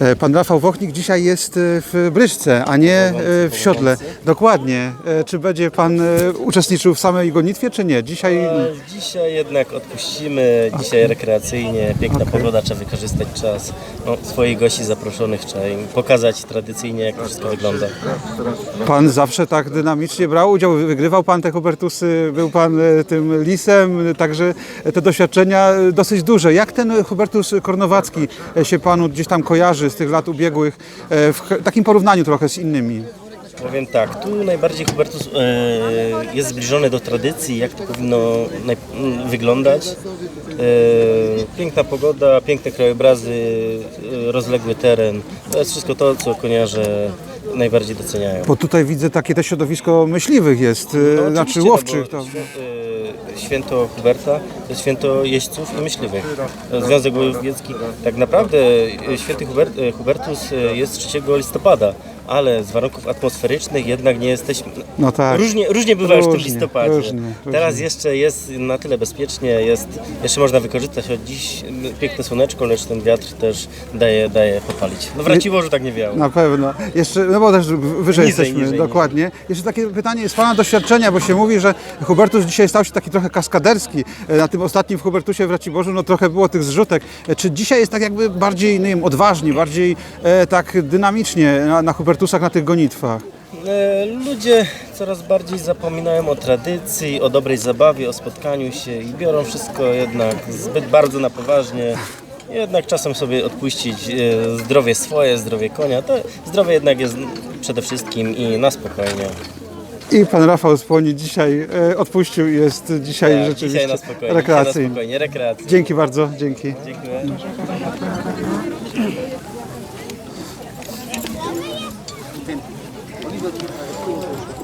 E, Pan Rafał Wochnik dzisiaj jest e, w Bryszce, a nie e, w Siodle. Dokładnie. Czy będzie Pan uczestniczył w samej gonitwie, czy nie? Dzisiaj Dzisiaj jednak odpuścimy, dzisiaj rekreacyjnie, piękna pogoda, trzeba wykorzystać czas. No, swoich gości zaproszonych trzeba im pokazać tradycyjnie, jak to wszystko wygląda. Pan zawsze tak dynamicznie brał udział, wygrywał Pan te Hubertusy, był Pan tym lisem, także te doświadczenia dosyć duże. Jak ten Hubertus Kornowacki się Panu gdzieś tam kojarzy z tych lat ubiegłych, e, w takim porównaniu trochę z innymi? Powiem tak, tu najbardziej Hubertus e, jest zbliżony do tradycji, jak to powinno naj, m, wyglądać. E, piękna pogoda, piękne krajobrazy, rozległy teren. To jest wszystko to, co koniarze najbardziej doceniają. Bo tutaj widzę takie te środowisko myśliwych jest, No, znaczy oczywiście, łowczych. No, To... święto Huberta to jest święto jeźdźców i myśliwych. Związek Łowiecki. Tak naprawdę y, święty Hubert, y, Hubertus y, jest 3 listopada, ale z warunków atmosferycznych jednak nie jesteśmy... No tak. Różnie, różnie bywa już w tym Różnie, listopadzie. różnie, różnie. Teraz jeszcze jest na tyle bezpiecznie, jest, jeszcze można wykorzystać od dziś piękne słoneczko, lecz ten wiatr też daje, daje popalić. No w Raciborzu tak nie wiało. Na pewno. Jeszcze, no bo też wyżej Niżej, jesteśmy, niżej, dokładnie. Jeszcze takie pytanie z Pana doświadczenia, bo się mówi, że Hubertus dzisiaj stał się taki trochę kaskaderski. E, Na tym ostatnim w Hubertusie w Raciborzu, no trochę było tych zrzutek. E, Czy dzisiaj jest tak jakby bardziej, nie wiem, odważnie, bardziej e, tak dynamicznie na, na Hubertusach, na tych gonitwach? E, Ludzie coraz bardziej zapominają o tradycji, o dobrej zabawie, o spotkaniu się i biorą wszystko jednak zbyt bardzo na poważnie. Jednak czasem sobie odpuścić e, zdrowie swoje, zdrowie konia. To zdrowie jednak jest przede wszystkim i na spokojnie. I Pan Rafał Spłoni dzisiaj e, odpuścił i jest dzisiaj Tak, rzeczywiście dzisiaj na spokojnie. Dzisiaj na rekreacyjny. spokojnie, rekreacyjnie. Dzięki bardzo, dzięki. Dziękuję. 어?